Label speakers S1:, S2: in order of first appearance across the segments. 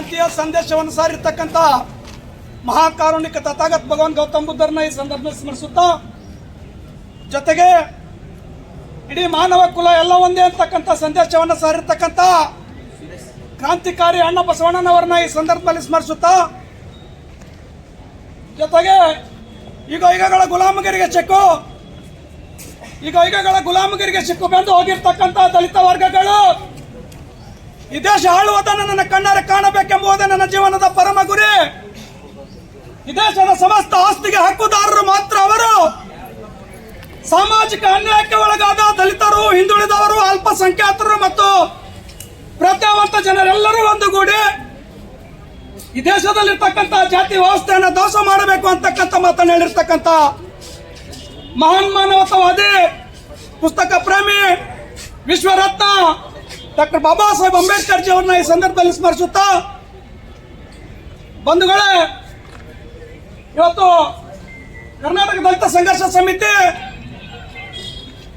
S1: ಕ್ರಾಂತಿಯ ಸಂದೇಶವನ್ನು ಸಾರಿರ್ತಕ್ಕಂಥ ಮಹಾಕಾರುಣಿಕ ತಥಾಗತ್ ಭಗವಾನ್ ಗೌತಮ್ ಬುದ್ಧರನ್ನ ಈ ಸಂದರ್ಭದಲ್ಲಿ ಸ್ಮರಿಸುತ್ತಾ, ಜೊತೆಗೆ ಇಡೀ ಮಾನವ ಕುಲ ಎಲ್ಲ ಒಂದೇ ಅಂತಕ್ಕಂಥ ಸಂದೇಶವನ್ನು ಸಾರಿರ್ತಕ್ಕಂಥ ಕ್ರಾಂತಿಕಾರಿ ಅಣ್ಣ ಬಸವಣ್ಣನವರನ್ನ ಈ ಸಂದರ್ಭದಲ್ಲಿ ಸ್ಮರಿಸುತ್ತಾ, ಜೊತೆಗೆ ಈಗ ಈಗಗಳ ಗುಲಾಮಗಿರಿಗೆ ಚಿಕ್ಕು ಈಗ ಈಗಗಳ ಗುಲಾಮಗಿರಿಗೆ ಸಿಕ್ಕು ಬಂದು ಹೋಗಿರ್ತಕ್ಕಂಥ ದಲಿತ ವರ್ಗಗಳು ಈ ದೇಶ ಆಳುವುದನ್ನು ನನ್ನ ಕಣ್ಣಾರೆ ಕಾಣಬೇಕೆಂಬುದೇ ನನ್ನ ಜೀವನದ ಪರಮ ಗುರಿ. ಈ ದೇಶದ ಸಮಸ್ತ ಆಸ್ತಿಗೆ ಹಕ್ಕುದಾರರು ಮಾತ್ರ ಅವರು. ಸಾಮಾಜಿಕ ಅನ್ಯಾಯಕ್ಕೆ ಒಳಗಾದ ದಲಿತರು, ಹಿಂದುಳಿದವರು, ಅಲ್ಪಸಂಖ್ಯಾತರು ಮತ್ತು ಪ್ರಜ್ಞಾವಂತ ಜನರೆಲ್ಲರೂ ಒಂದುಗೂಡಿ ಈ ದೇಶದಲ್ಲಿರ್ತಕ್ಕಂಥ ಜಾತಿ ವ್ಯವಸ್ಥೆಯನ್ನು ದೋಷ ಮಾಡಬೇಕು ಅಂತಕ್ಕಂಥ ಮಾತನ್ನು ಹೇಳಿರ್ತಕ್ಕಂಥ ಮಹಾನ್ ಮಾನವತಾವಾದಿ, ಪುಸ್ತಕ ಪ್ರೇಮಿ ವಿಶ್ವರತ್ನ ಡಾಕ್ಟರ್ ಬಾಬಾ ಸಾಹೇಬ್ ಅಂಬೇಡ್ಕರ್ ಜಿ ಅವ್ರನ್ನ ಈ ಸಂದರ್ಭದಲ್ಲಿ ಸ್ಮರಿಸುತ್ತಾ, ಬಂಧುಗಳೇ, ಇವತ್ತು ಕರ್ನಾಟಕ ದಲಿತ ಸಂಘರ್ಷ ಸಮಿತಿ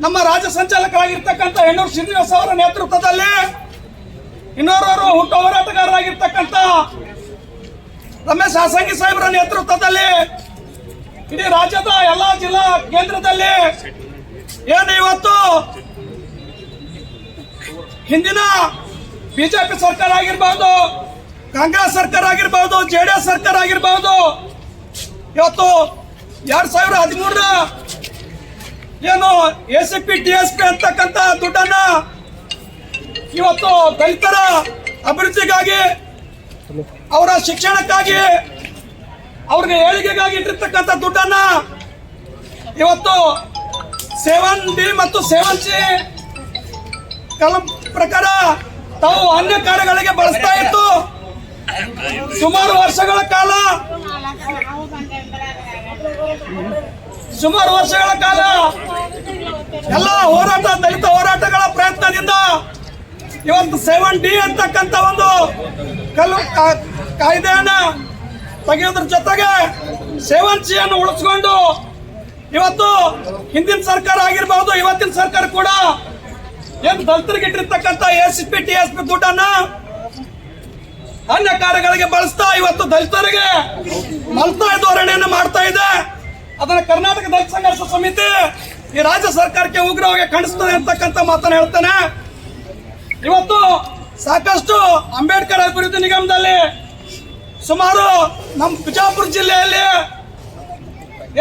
S1: ನಮ್ಮ ರಾಜ್ಯ ಸಂಚಾಲಕರಾಗಿರ್ತಕ್ಕಂಥ ಹೆಣ್ಣೂರು ಶ್ರೀನಿವಾಸ ಅವರ ನೇತೃತ್ವದಲ್ಲಿ ಇನ್ನೋರವರು ಹುಟ್ಟು ಹೋರಾಟಗಾರರಾಗಿರ್ತಕ್ಕಂಥ ರಮೇಶ್ ಹಾಸಂಗಿ ಸಾಹೇಬರ ನೇತೃತ್ವದಲ್ಲಿ ಇಡೀ ರಾಜ್ಯದ ಎಲ್ಲಾ ಜಿಲ್ಲಾ ಕೇಂದ್ರದಲ್ಲಿ ಏನು ಇವತ್ತು ಹಿಂದಿನ ಬಿಜೆಪಿ ಸರ್ಕಾರ ಆಗಿರ್ಬಹುದು ಕಾಂಗ್ರೆಸ್ ಸರ್ಕಾರ ಆಗಿರ್ಬಹುದು ಜೆಡಿಎಸ್ ಸರ್ಕಾರ ಆಗಿರ್ಬಹುದು ಇವತ್ತು ಎರಡ್ ಸಾವಿರ ಹದಿಮೂರ ಏನು A C P T S P ಅಂತಕ್ಕಂಥ ದುಡ್ಡನ್ನ ಇವತ್ತು ದಲಿತರ ಅಭಿವೃದ್ಧಿಗಾಗಿ, ಅವರ ಶಿಕ್ಷಣಕ್ಕಾಗಿ, ಅವ್ರಿಗೆ ಏಳಿಗೆಗಾಗಿ ಇಟ್ಟಿರ್ತಕ್ಕಂಥ ದುಡ್ಡನ್ನ ಇವತ್ತು ಸೆವೆನ್ ಡಿ ಮತ್ತು ಸೆವೆನ್ ಸಿ, ಕಲಂ ಪ್ರಕಾರ ತಾವು ಅನ್ಯ ಕಾರ್ಯಗಳಿಗೆ ಬಳಸ್ತಾ ಇತ್ತು. ಸುಮಾರು ವರ್ಷಗಳ ಕಾಲ. ಸುಮಾರು ವರ್ಷಗಳ ಕಾಲ. ಎಲ್ಲ ಹೋರಾಟ, ದಲಿತ ಹೋರಾಟಗಳ ಪ್ರಯತ್ನದಿಂದ ಇವತ್ತು ಸೆವೆನ್ ಡಿ ಅಂತಕ್ಕಂಥ ಒಂದು ಕಲ್ಲು ಕಾಯ್ದೆಯನ್ನ ತೆಗೆಯೋದ್ರ ಜೊತೆಗೆ ಸೆವೆನ್ ಸಿ ಅನ್ನು ಉಳಿಸ್ಕೊಂಡು ಇವತ್ತು ಹಿಂದಿನ ಸರ್ಕಾರ ಆಗಿರ್ಬಹುದು ಇವತ್ತಿನ ಸರ್ಕಾರ ಕೂಡ ಏನು ದಲಿತರಿಗೆ ಇಟ್ಟಿರ್ತಕ್ಕಂತ S P T S P ದುಡ್ಡನ್ನ ಅನ್ಯ ಕಾರ್ಯಗಳಿಗೆ ಬಳಸ್ತಾ ಇವತ್ತು ದಲಿತರಿಗೆ ಮಲ್ತಾ ಧೋರಣೆಯನ್ನು ಮಾಡ್ತಾ ಇದೆ. ಅದನ್ನ ಕರ್ನಾಟಕ ದಲಿತ ಸಂಘರ್ಷ ಸಮಿತಿ ಈ ರಾಜ್ಯ ಸರ್ಕಾರಕ್ಕೆ ಉಗ್ರವಾಗಿ ಖಂಡಿಸ್ತದೆ ಅಂತಕ್ಕಂಥ ಮಾತನ್ನ ಹೇಳ್ತಾನೆ. ಇವತ್ತು ಸಾಕಷ್ಟು ಅಂಬೇಡ್ಕರ್ ಅಭಿವೃದ್ಧಿ ನಿಗಮದಲ್ಲಿ ಸುಮಾರು ನಮ್ಮ ಬಿಜಾಪುರ ಜಿಲ್ಲೆಯಲ್ಲಿ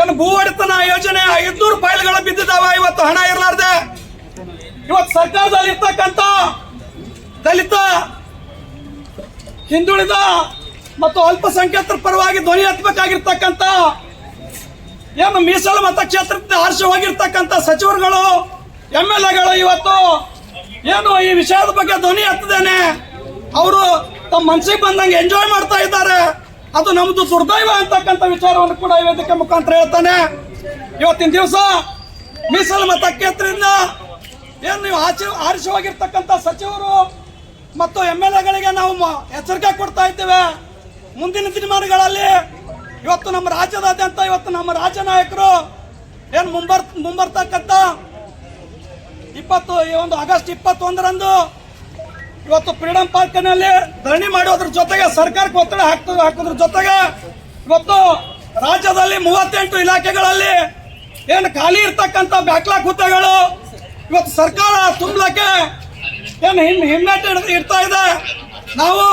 S1: ಏನು ಭೂ ಒಡೆತನ ಯೋಜನೆ ಐದ್ನೂರು ಫೈಲ್ಗಳು ಬಿದ್ದಿದ್ದಾವೆ. ಇವತ್ತು ಹಣ ಇರಲಾರ್ದೆ ಇವತ್ತು ಸರ್ಕಾರದಲ್ಲಿ ಇರ್ತಕ್ಕಂಥ ದಲಿತ, ಹಿಂದುಳಿದ ಮತ್ತು ಅಲ್ಪಸಂಖ್ಯಾತರ ಪರವಾಗಿ ಧ್ವನಿ ಎತ್ತಬೇಕಾಗಿರ್ತಕ್ಕಂಥ, ಏನು ಮೀಸಲು ಮತಕ್ಷೇತ್ರದಿಂದ ಆರಿಸಿ ಹೋಗಿರ್ತಕ್ಕಂಥ ಸಚಿವರುಗಳು, ಎಂ ಎಲ್ ಎಗಳು ಇವತ್ತು ಏನು ಈ ವಿಷಯದ ಬಗ್ಗೆ ಧ್ವನಿ ಎತ್ತದೇನೆ, ಅವರು ತಮ್ಮ ಮನಸ್ಸಿಗೆ ಬಂದಂಗೆ ಎಂಜಾಯ್ ಮಾಡ್ತಾ ಇದ್ದಾರೆ. ಅದು ನಮ್ಮದು ದುರ್ದೈವ ಅಂತಕ್ಕಂಥ ವಿಚಾರವನ್ನು ಕೂಡ ಈ ವೇದಿಕೆ ಮುಖಾಂತರ ಹೇಳ್ತಾನೆ. ಇವತ್ತಿನ ದಿವಸ ಮೀಸಲು ಮತಕ್ಷೇತ್ರದಿಂದ ಏನು ನೀವು ಆಚೆ ಆರಿಸುವಾಗಿರ್ತಕ್ಕಂಥ ಸಚಿವರು ಮತ್ತು ಎಂ ಎಲ್ ಎಗಳಿಗೆ ನಾವು ಎಚ್ಚರಿಕೆ ಕೊಡ್ತಾ ಇದ್ದೇವೆ. ಮುಂದಿನ ದಿನಮಾನಗಳಲ್ಲಿ ಇವತ್ತು ನಮ್ಮ ರಾಜ್ಯದಾದ್ಯಂತ ಇವತ್ತು ನಮ್ಮ ರಾಜ್ಯ ನಾಯಕರು ಏನು ಮುಂಬರ್, ಮುಂಬರ್ತಕ್ಕಂಥ ಇಪ್ಪತ್ತು, ಈ ಒಂದು ಆಗಸ್ಟ್ ಇಪ್ಪತ್ತೊಂದರಂದು ಇವತ್ತು ಫ್ರೀಡಂ ಪಾರ್ಕ್ನಲ್ಲಿ ಧರಣಿ ಮಾಡೋದ್ರ ಜೊತೆಗೆ ಸರ್ಕಾರಕ್ಕೆ ಒತ್ತಡ ಹಾಕ್ತ ಹಾಕೋದ್ರ ಜೊತೆಗೆ ಇವತ್ತು ರಾಜ್ಯದಲ್ಲಿ ಮೂವತ್ತೆಂಟು ಇಲಾಖೆಗಳಲ್ಲಿ ಏನು ಖಾಲಿ ಇರ್ತಕ್ಕಂಥ ಬ್ಯಾಕ್ಲಾಗ್ ಹುದ್ದೆಗಳು ಇವತ್ತು ಸರ್ಕಾರ ತುಂಬಲಕ್ಕೆ ಏನು ಹಿಮ್, ಹಿಮ್ಮೆಟ್ಟು ಇಡ್ತಾ ಇದೆ. ನಾವು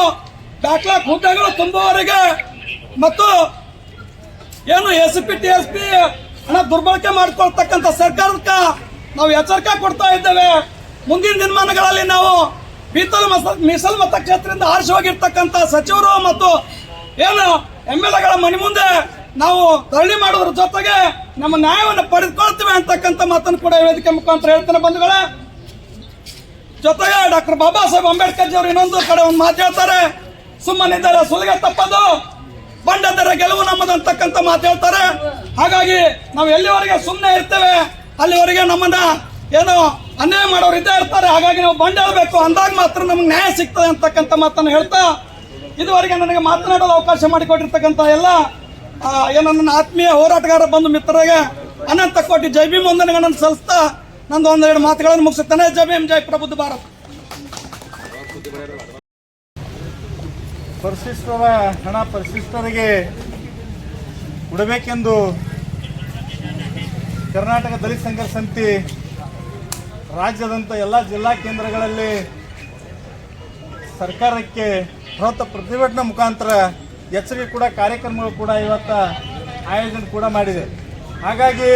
S1: ಬ್ಯಾಕ್ಲಾಗ್ ಹುದ್ದೆಗಳು ತುಂಬುವವರಿಗೆ ಮತ್ತು ಏನು S P, T S P ಹಣ ದುರ್ಬಳಕೆ ಮಾಡ್ಕೊಳ್ತಕ್ಕಂಥ ಸರ್ಕಾರಕ್ಕೆ ನಾವು ಎಚ್ಚರಿಕೆ ಕೊಡ್ತಾ ಇದ್ದೇವೆ. ಮುಂದಿನ ದಿನಮಾನಗಳಲ್ಲಿ ನಾವು ಬೀತಲ್ ಮಸ, ಮೀಸಲು ಮತಕ್ಷೇತ್ರದಿಂದ ಆರಿಸಿ ಹೋಗಿರ್ತಕ್ಕಂಥ ಸಚಿವರು ಮತ್ತು ಏನು ಎಂ ಎಲ್ ಎಗಳ ಮನೆ ಮುಂದೆ ನಾವು ಧರಣಿ ಮಾಡೋದ್ರ ಜೊತೆಗೆ ನಮ್ಮ ನ್ಯಾಯವನ್ನು ಪಡೆದುಕೊಳ್ತೇವೆ ಅಂತಕ್ಕಂಥ ಮಾತನ್ನು ಕೂಡ ವೇದಿಕೆ ಮುಖಾಂತರ ಹೇಳ್ತೇನೆ ಬಂಧುಗಳ. ಜೊತೆಗೆ ಡಾಕ್ಟರ್ ಬಾಬಾ ಸಾಹೇಬ್ ಅಂಬೇಡ್ಕರ್ ಅವರು ಇನ್ನೊಂದು ಕಡೆ ಒಂದು ಮಾತು ಹೇಳ್ತಾರೆ. ಸುಮ್ಮನಿದ್ದಾರೆ ಸುಲಿಗೆ ತಪ್ಪದು ಬಂಡದರ ಗೆಲುವು ನಮ್ಮದು ಅಂತಕ್ಕಂಥ ಮಾತು ಹೇಳ್ತಾರೆ. ಹಾಗಾಗಿ ನಾವು ಎಲ್ಲಿವರೆಗೆ ಸುಮ್ಮನೆ ಇರ್ತೇವೆ, ಅಲ್ಲಿವರೆಗೆ ನಮ್ಮನ್ನ ಏನೋ ಅನ್ಯಾಯ ಮಾಡೋರು ಇದ್ದೇ ಇರ್ತಾರೆ. ಹಾಗಾಗಿ ನಾವು ಬಂಡ ಹೇಳ್ಬೇಕು ಅಂದಾಗ ಮಾತ್ರ ನಮ್ಗೆ ನ್ಯಾಯ ಸಿಗ್ತದೆ ಅಂತಕ್ಕಂಥ ಮಾತನ್ನು ಹೇಳ್ತಾ, ಇದುವರೆಗೆ ನನಗೆ ಮಾತನಾಡಲು ಅವಕಾಶ ಮಾಡಿಕೊಟ್ಟಿರ್ತಕ್ಕಂಥ ಎಲ್ಲ ಏನು ನನ್ನ ಆತ್ಮೀಯ ಹೋರಾಟಗಾರ ಬಂದು ಮಿತ್ರರಿಗೆ ಅನಂತ ಕೋಟಿ ಜೈ ಭೀಮ್ ವಂದನೆಗಳನ್ನು ಸಲ್ಲಿಸ್ತಾ ನಂದು ಒಂದೆರಡು ಮಾತುಗಳನ್ನು ಮುಗಿಸುತ್ತೇನೆ. ಜೈ ಭೀಮ್, ಜೈ ಪ್ರಬುದ್ಧ ಭಾರತ್.
S2: ಪರಿಶಿಷ್ಟರ ಹಣ ಪರಿಶಿಷ್ಟರಿಗೆ ಕೊಡಬೇಕೆಂದು ಕರ್ನಾಟಕ ದಲಿತ ಸಂಘರ್ಷ ಸಮಿತಿ ರಾಜ್ಯದಂಥ ಎಲ್ಲ ಜಿಲ್ಲಾ ಕೇಂದ್ರಗಳಲ್ಲಿ ಸರ್ಕಾರಕ್ಕೆ ಬೃಹತ್ ಪ್ರತಿಭಟನೆ ಮುಖಾಂತರ ಎಚ್ಚರಿಕೆ ಕೂಡ, ಕಾರ್ಯಕ್ರಮಗಳು ಕೂಡ ಇವತ್ತ ಆಯೋಜನೆ ಕೂಡ ಮಾಡಿದೆ. ಹಾಗಾಗಿ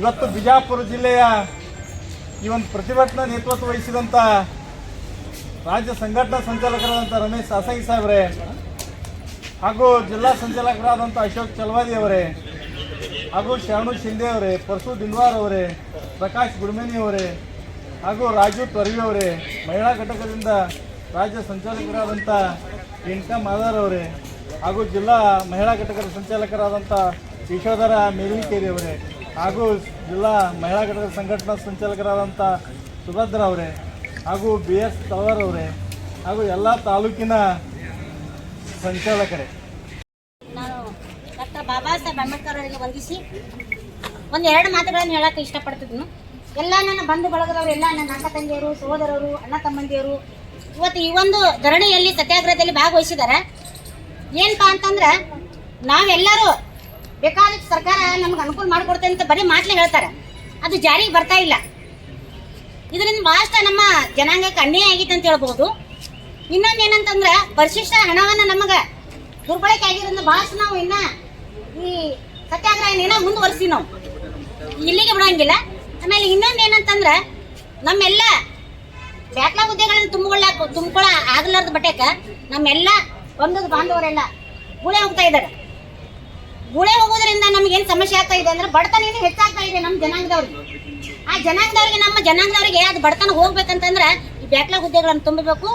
S2: ಇವತ್ತು ಬಿಜಾಪುರ ಜಿಲ್ಲೆಯ ಈ ಒಂದು ಪ್ರತಿಭಟನಾ ನೇತೃತ್ವ ವಹಿಸಿದಂಥ ರಾಜ್ಯ ಸಂಘಟನಾ ಸಂಚಾಲಕರಾದಂಥ ರಮೇಶ್ ಅಸಗಿ ಸಾಹೇಬ್ರೆ, ಹಾಗೂ ಜಿಲ್ಲಾ ಸಂಚಾಲಕರಾದಂಥ ಅಶೋಕ್ ಚಲವಾದಿ ಅವರೇ, ಹಾಗೂ ಶರಣು ಶಿಂದೆ ಅವರೇ, ಪರಶು ದಿನ್ವಾರ್ ಅವರೇ, ಪ್ರಕಾಶ್ ಗುಡ್ಮೇನಿ ಅವರೇ, ಹಾಗೂ ರಾಜು ತೊರವಿ ಅವರೇ, ಮಹಿಳಾ ಘಟಕದಿಂದ ರಾಜ್ಯ ಸಂಚಾಲಕರಾದಂಥ ಇನ್ಕಮ್ ಮಾದಾರ್ ಅವರೇ ಹಾಗೂ ಜಿಲ್ಲಾ ಮಹಿಳಾ ಘಟಕದ ಸಂಚಾಲಕರಾದಂಥ ಯಶೋಧರ ಮೇಲಿಕೇರಿ ಅವರೇ, ಹಾಗೂ ಜಿಲ್ಲಾ ಮಹಿಳಾ ಘಟಕದ ಸಂಘಟನಾ ಸಂಚಾಲಕರಾದಂಥ ಸುಭದ್ರ ಅವರೇ, ಹಾಗೂ ಬಿ ಎಸ್ ತವರ್ ಅವರೇ, ಹಾಗೂ ಎಲ್ಲ ತಾಲೂಕಿನ ಸಂಚಾಲಕರೇ.
S3: ನಾನು ಡಾಕ್ಟರ್ ಬಾಬಾ ಸಾಹೇಬ್ ಅಂಬೇಡ್ಕರ್ ಅವರಿಗೆ ವಂದಿಸಿ ಒಂದು ಎರಡು ಮಾತುಗಳನ್ನು ಹೇಳಕ್ಕೆ ಇಷ್ಟಪಡ್ತಿದ್ನು ಎಲ್ಲ ನನ್ನ ಬಂಧು ಬಳಗದವರು, ಎಲ್ಲ ನನ್ನ ಅಕ್ಕ ತಂಗಿಯರು, ಸಹೋದರರು, ಅಣ್ಣ ತಮ್ಮಂದಿಯರು, ಇವತ್ತು ಈ ಒಂದು ಧರಣಿಯಲ್ಲಿ ಸತ್ಯಾಗ್ರಹದಲ್ಲಿ ಭಾಗವಹಿಸಿದ್ದಾರೆ. ಏನಪ್ಪಾ ಅಂತಂದ್ರೆ, ನಾವೆಲ್ಲರೂ ಬೇಕಾದಷ್ಟು ಸರ್ಕಾರ ನಮ್ಗೆ ಅನುಕೂಲ ಮಾಡಿಕೊಡ್ತೇವೆ ಅಂತ ಬರೀ ಮಾತ್ಲೆ ಹೇಳ್ತಾರೆ. ಅದು ಜಾರಿಗೆ ಬರ್ತಾ ಇಲ್ಲ. ಇದರಿಂದ ಬಹಳಷ್ಟು ನಮ್ಮ ಜನಾಂಗಕ್ಕೆ ಅನ್ಯಾಯ ಆಗಿತ್ತು ಅಂತ ಹೇಳ್ಬೋದು. ಇನ್ನೊಂದು ಏನಂತಂದ್ರೆ, ಪರಿಶಿಷ್ಟ ಹಣವನ್ನು ನಮಗೆ ದುರ್ಬಳಕೆ ಆಗಿರೋದ್ರಿಂದ ಬಹಳಷ್ಟು ನಾವು ಇನ್ನ ಈ ಸತ್ಯಾಗ್ರಹ ಏನ ಮುಂದುವರಿಸಿ ನಾವು. ಇಲ್ಲಿಗೆ ಬಿಡೋಂಗಿಲ್ಲ. ಆಮೇಲೆ ಇನ್ನೊಂದು ಏನಂತಂದ್ರೆ, ನಮ್ಮೆಲ್ಲ ಬ್ಯಾಕ್ಲಾಗ್ ಹುದ್ದೆಗಳನ್ನು ತುಂಬಿಕೊಳ್ಳ ತುಂಬಿಕೊಳ್ಳ ಆಗಲಾರ್ದ ಬಟ್ಟೆಕ ನಮ್ಮೆಲ್ಲ ಬಂಧದ ಬಾಂಧವರೆಲ್ಲ ಗುಳೆ ಹೋಗ್ತಾ ಇದ್ದಾರೆ. ಗುಳೆ ಹೋಗೋದ್ರಿಂದ ನಮ್ಗೆ ಏನ್ ಸಮಸ್ಯೆ ಆಗ್ತಾ ಇದೆ ಅಂದ್ರೆ ಬಡತನ ಏನು ಹೆಚ್ಚಾಗ್ತಾ ಇದೆ ನಮ್ಮ ಜನಾಂಗದವ್ರಿಗೆ. ಆ ಜನಾಂಗದವ್ರಿಗೆ, ನಮ್ಮ ಜನಾಂಗದವ್ರಿಗೆ ಅದು ಬಡತನ ಹೋಗ್ಬೇಕಂತಂದ್ರೆ ಈ ಬ್ಯಾಕ್ಲಾಗ್ ಹುದ್ದೆಗಳನ್ನು ತುಂಬಬೇಕು.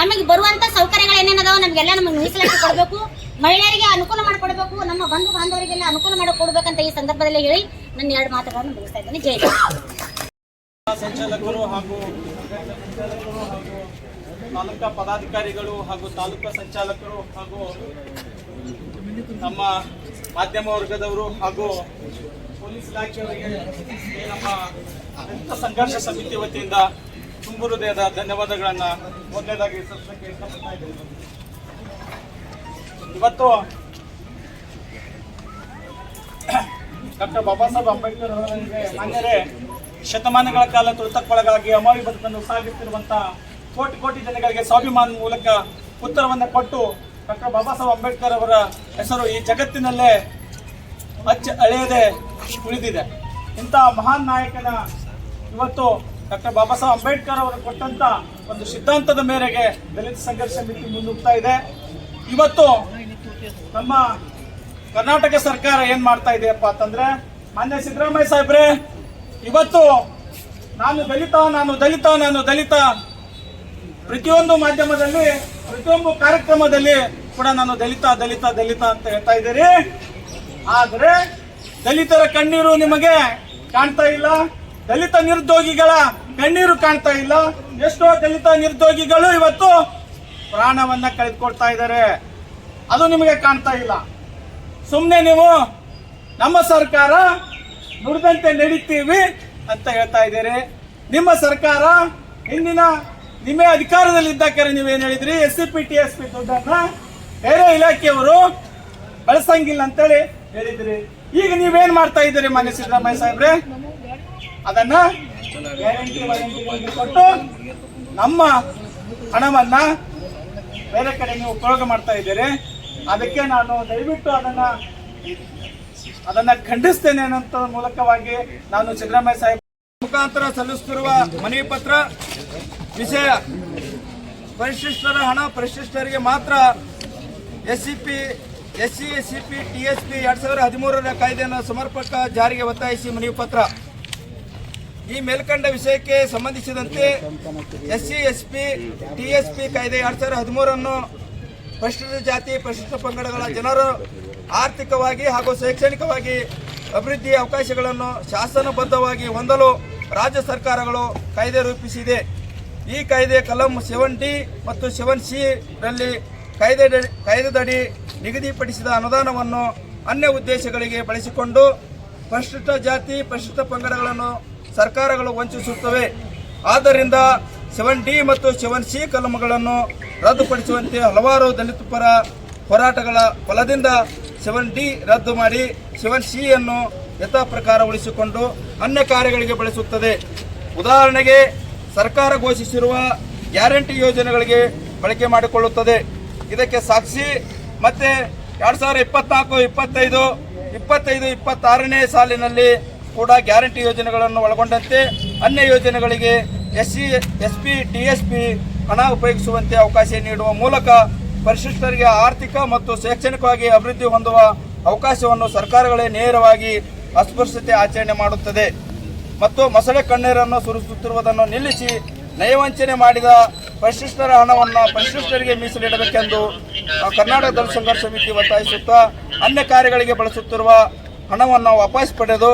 S3: ನಮಗೆ ಬರುವಂತ ಸೌಕರ್ಯಗಳು ಏನೇನದಾವ ನಮಗೆಲ್ಲ ನಮಗೆ ಮೀಸಲಾತಿ ಕೊಡಬೇಕು. ಮಹಿಳೆಯರಿಗೆ ಅನುಕೂಲ ಮಾಡಿಕೊಡ್ಬೇಕು, ನಮ್ಮ ಬಂಧು ಬಾಂಧವರಿಗೆಲ್ಲ ಅನುಕೂಲ ಮಾಡಿಕೊಡ್ಬೇಕಂತ ಈ ಸಂದರ್ಭದಲ್ಲಿ ಹೇಳಿ ನನ್ನ ಎರಡು ಮಾತುಗಳನ್ನು ಮುಗಿಸ್ತಾ ಇದ್ದೇನೆ. ಜೈ.
S1: ಸಂಚಾಲಕರು ಹಾಗೂ ತಾಲೂಕಾ ಪದಾಧಿಕಾರಿಗಳು ಹಾಗೂ ತಾಲೂಕಾ ಸಂಚಾಲಕರು ಹಾಗೂ ನಮ್ಮ ಮಾಧ್ಯಮ ವರ್ಗದವರು ಹಾಗೂ ಪೊಲೀಸ್ ಇಲಾಖೆಯವರಿಗೆ ನಮ್ಮ ಅನಂತ ಸಂಘರ್ಷ ಸಮಿತಿ ವತಿಯಿಂದ ತುಂಬು ಹೃದಯದ ಧನ್ಯವಾದಗಳನ್ನ ಮೊದಲನೇದಾಗಿ ಇವತ್ತು ಡಾಕ್ಟರ್ ಬಾಬಾ ಸಾಹೇಬ್ ಅಂಬೇಡ್ಕರ್ ಅವರಿಗೆ ಮಾನ್ಯರೇ ಶತಮಾನಗಳ ಕಾಲ ತುಳಿತಕ್ಕೊಳಗಾಗಿ ಅಮಾವಿ ಬದುಕನ್ನು ಕೋಟಿ ಕೋಟಿ ಜನಗಳಿಗೆ ಸ್ವಾಭಿಮಾನ ಮೂಲಕ ಉತ್ತರವನ್ನು ಕೊಟ್ಟು ಡಾಕ್ಟರ್ ಬಾಬಾ ಸಾಹೇಬ್ ಅಂಬೇಡ್ಕರ್ ಅವರ ಹೆಸರು ಈ ಜಗತ್ತಿನಲ್ಲೇ ಅಚ್ಚ ಅಳೆಯದೆ ಉಳಿದಿದೆ. ಇಂಥ ಮಹಾನ್ ನಾಯಕನ ಇವತ್ತು ಡಾಕ್ಟರ್ ಬಾಬಾ ಸಾಹೇಬ್ ಅಂಬೇಡ್ಕರ್ ಅವರು ಕೊಟ್ಟಂತ ಒಂದು ಸಿದ್ಧಾಂತದ ಮೇರೆಗೆ ದಲಿತ ಸಂಘರ್ಷ ಮಿತಿ ಮುನ್ನುಗ್ತಾ ಇದೆ. ಇವತ್ತು ನಮ್ಮ ಕರ್ನಾಟಕ ಸರ್ಕಾರ ಏನ್ ಮಾಡ್ತಾ ಇದೆಯಪ್ಪ ಅಂತಂದ್ರೆ ಮಾನ್ಯ ಸಿದ್ದರಾಮಯ್ಯ ಸಾಹೇಬ್ರೆ ಇವತ್ತು ನಾನು ದಲಿತ ನಾನು ದಲಿತ ನಾನು ದಲಿತ. ಪ್ರತಿಯೊಂದು ಮಾಧ್ಯಮದಲ್ಲಿ, ಪ್ರತಿಯೊಂದು ಕಾರ್ಯಕ್ರಮದಲ್ಲಿ ಕೂಡ ನಾನು ದಲಿತ ದಲಿತ ದಲಿತ ಅಂತ ಹೇಳ್ತಾ ಇದ್ದೀರಿ. ಆದರೆ ದಲಿತರ ಕಣ್ಣೀರು ನಿಮಗೆ ಕಾಣ್ತಾ ಇಲ್ಲ. ದಲಿತ ನಿರುದ್ಯೋಗಿಗಳ ಕಣ್ಣೀರು ಕಾಣ್ತಾ ಇಲ್ಲ. ಎಷ್ಟೋ ದಲಿತ ನಿರುದ್ಯೋಗಿಗಳು ಇವತ್ತು ಪ್ರಾಣವನ್ನ ಕಳೆದುಕೊಳ್ತಾ ಇದ್ದಾರೆ. ಅದು ನಿಮಗೆ ಕಾಣ್ತಾ ಇಲ್ಲ. ಸುಮ್ಮನೆ ನೀವು ನಮ್ಮ ಸರ್ಕಾರ ನುಡಿದಂತೆ ನಡೀತೀವಿ ಅಂತ ಹೇಳ್ತಾ ಇದ್ದೀರಿ ನಿಮ್ಮ ಸರ್ಕಾರ ಹಿಂದಿನ ನಿಮ್ಮೇ ಅಧಿಕಾರದಲ್ಲಿ ಇದ್ದಕ್ಕಾರೆ ನೀವೇನು ಹೇಳಿದ್ರಿ? S C P T S P ದುಡ್ಡನ್ನ ಬೇರೆ ಇಲಾಖೆಯವರು ಬಳಸಂಗಿಲ್ಲ ಅಂತೇಳಿ ಹೇಳಿದ್ರಿ. ಈಗ ನೀವೇನ್ ಮಾಡ್ತಾ ಇದ್ದೀರಿ ಮಾನ್ಯ ಸಿದ್ದರಾಮಯ್ಯ ಸಾಹೇಬ್ರೆ? ಅದನ್ನ ಗ್ಯಾರಂಟಿ ವಾರಂಟಿಗಳಿಗೆ ಕೊಟ್ಟು ನಮ್ಮ ಹಣವನ್ನ ಬೇರೆ ಕಡೆ ನೀವು ಉಪಯೋಗ ಮಾಡ್ತಾ ಇದ್ದೀರಿ. ಅದಕ್ಕೆ ನಾನು ದಯವಿಟ್ಟು ಅದನ್ನ ಅದನ್ನ ಖಂಡಿಸ್ತೇನೆ ಅನ್ನೋ ಮೂಲಕವಾಗಿ ನಾನು ಸಿದ್ದರಾಮಯ್ಯ ಸಾಹೇಬ್
S4: ಮುಖಾಂತರ ಸಲ್ಲಿಸುತ್ತಿರುವ ಮನವಿ ಪತ್ರ ವಿಷಯ. ಪರಿಶಿಷ್ಟರ ಹಣ, ಪರಿಶಿಷ್ಟರಿಗೆ ಮಾತ್ರ S C P S C S C P T S P ಎರಡ್ ಸಾವಿರದ ಹದಿಮೂರರ ಕಾಯ್ದೆಯನ್ನು ಸಮರ್ಪಕ ಜಾರಿಗೆ ಒತ್ತಾಯಿಸಿ ಮನವಿ ಪತ್ರ. ಈ ಮೇಲ್ಕಂಡ ವಿಷಯಕ್ಕೆ ಸಂಬಂಧಿಸಿದಂತೆ S C S P T S P ಕಾಯ್ದೆ ಎರಡ್ ಸಾವಿರದ ಹದಿಮೂರನ್ನು ಪರಿಶಿಷ್ಟ ಜಾತಿ, ಪರಿಶಿಷ್ಟ ಪಂಗಡಗಳ ಜನರು ಆರ್ಥಿಕವಾಗಿ ಹಾಗೂ ಶೈಕ್ಷಣಿಕವಾಗಿ ಅಭಿವೃದ್ಧಿ ಅವಕಾಶಗಳನ್ನು ಶಾಸನಬದ್ಧವಾಗಿ ಹೊಂದಲು ರಾಜ್ಯ ಸರ್ಕಾರಗಳು ಕಾಯ್ದೆ ರೂಪಿಸಿದೆ. ಈ ಕಾಯ್ದೆ ಕಲಂ ಸೆವೆನ್ ಡಿ ಮತ್ತು ಸೆವೆನ್ ಸಿ ರಲ್ಲಿ ಕಾಯ್ದೆ ಕಾಯ್ದೆದಡಿ ನಿಗದಿಪಡಿಸಿದ ಅನುದಾನವನ್ನು ಅನ್ಯ ಉದ್ದೇಶಗಳಿಗೆ ಬಳಸಿಕೊಂಡು ಪರಿಶಿಷ್ಟ ಜಾತಿ ಪರಿಶಿಷ್ಟ ಪಂಗಡಗಳನ್ನು ಸರ್ಕಾರಗಳು ವಂಚಿಸುತ್ತವೆ. ಆದ್ದರಿಂದ ಸೆವೆನ್ ಡಿ ಮತ್ತು ಸೆವೆನ್ ಸಿ ಕಲಂಗಳನ್ನು ರದ್ದುಪಡಿಸುವಂತೆ ಹಲವಾರು ದಲಿತ ಪರ ಹೋರಾಟಗಳ ಫಲದಿಂದ ಸೆವೆನ್ ಡಿ ರದ್ದು ಮಾಡಿ ಸೆವೆನ್ ಸಿ ಅನ್ನು ಯಥಾ ಪ್ರಕಾರ ಉಳಿಸಿಕೊಂಡು ಅನ್ಯ ಕಾರ್ಯಗಳಿಗೆ ಬಳಸುತ್ತದೆ. ಉದಾಹರಣೆಗೆ ಸರ್ಕಾರ ಘೋಷಿಸಿರುವ ಗ್ಯಾರಂಟಿ ಯೋಜನೆಗಳಿಗೆ ಬಳಕೆ ಮಾಡಿಕೊಳ್ಳುತ್ತದೆ. ಇದಕ್ಕೆ ಸಾಕ್ಷಿ ಮತ್ತೆ ಎರಡ್ ಸಾವಿರದ ಇಪ್ಪತ್ನಾಲ್ಕು, ಇಪ್ಪತ್ತೈದು ಇಪ್ಪತ್ತೈದು, ಇಪ್ಪತ್ತಾರನೇ ಸಾಲಿನಲ್ಲಿ ಕೂಡ ಗ್ಯಾರಂಟಿ ಯೋಜನೆಗಳನ್ನು ಒಳಗೊಂಡಂತೆ ಅನ್ಯ ಯೋಜನೆಗಳಿಗೆ S C S P T S P ಹಣ ಉಪಯೋಗಿಸುವಂತೆ ಅವಕಾಶ ನೀಡುವ ಮೂಲಕ ಪರಿಶಿಷ್ಟರಿಗೆ ಆರ್ಥಿಕ ಮತ್ತು ಶೈಕ್ಷಣಿಕವಾಗಿ ಅಭಿವೃದ್ಧಿ ಹೊಂದುವ ಅವಕಾಶವನ್ನು ಸರ್ಕಾರಗಳೇ ನೇರವಾಗಿ ಅಸ್ಪೃಶ್ಯತೆ ಆಚರಣೆ ಮಾಡುತ್ತದೆ. ಮತ್ತು ಮೊಸಳೆ ಕಣ್ಣೀರನ್ನು ಸುರಿಸುತ್ತಿರುವುದನ್ನು ನಿಲ್ಲಿಸಿ ನಯವಂಚನೆ ಮಾಡಿದ ಪರಿಶಿಷ್ಟರ ಹಣವನ್ನು ಪರಿಶಿಷ್ಟರಿಗೆ ಮೀಸಲಿಡಬೇಕೆಂದು ಕರ್ನಾಟಕ ದಲಿತ ಸಂಘರ್ಷ ಸಮಿತಿ ಒತ್ತಾಯಿಸುತ್ತಾ ಅನ್ಯ ಕಾರ್ಯಗಳಿಗೆ ಬಳಸುತ್ತಿರುವ ಹಣವನ್ನು ವಾಪಸ್ ಪಡೆದು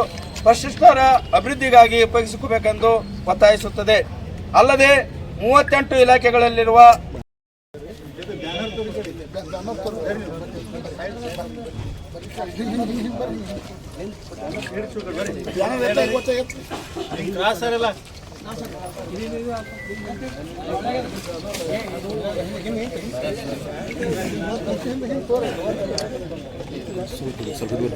S4: ಪರಿಶಿಷ್ಟರ ಅಭಿವೃದ್ಧಿಗಾಗಿ ಉಪಯೋಗಿಸಿಕೋಬೇಕೆಂದು ಒತ್ತಾಯಿಸುತ್ತದೆ. ಅಲ್ಲದೆ ಮೂವತ್ತೆಂಟು ಇಲಾಖೆಗಳಲ್ಲಿರುವ ಸ್ವಲ್ಪ ದೂರ ಸ್ವಲ್ಪ ದೂರ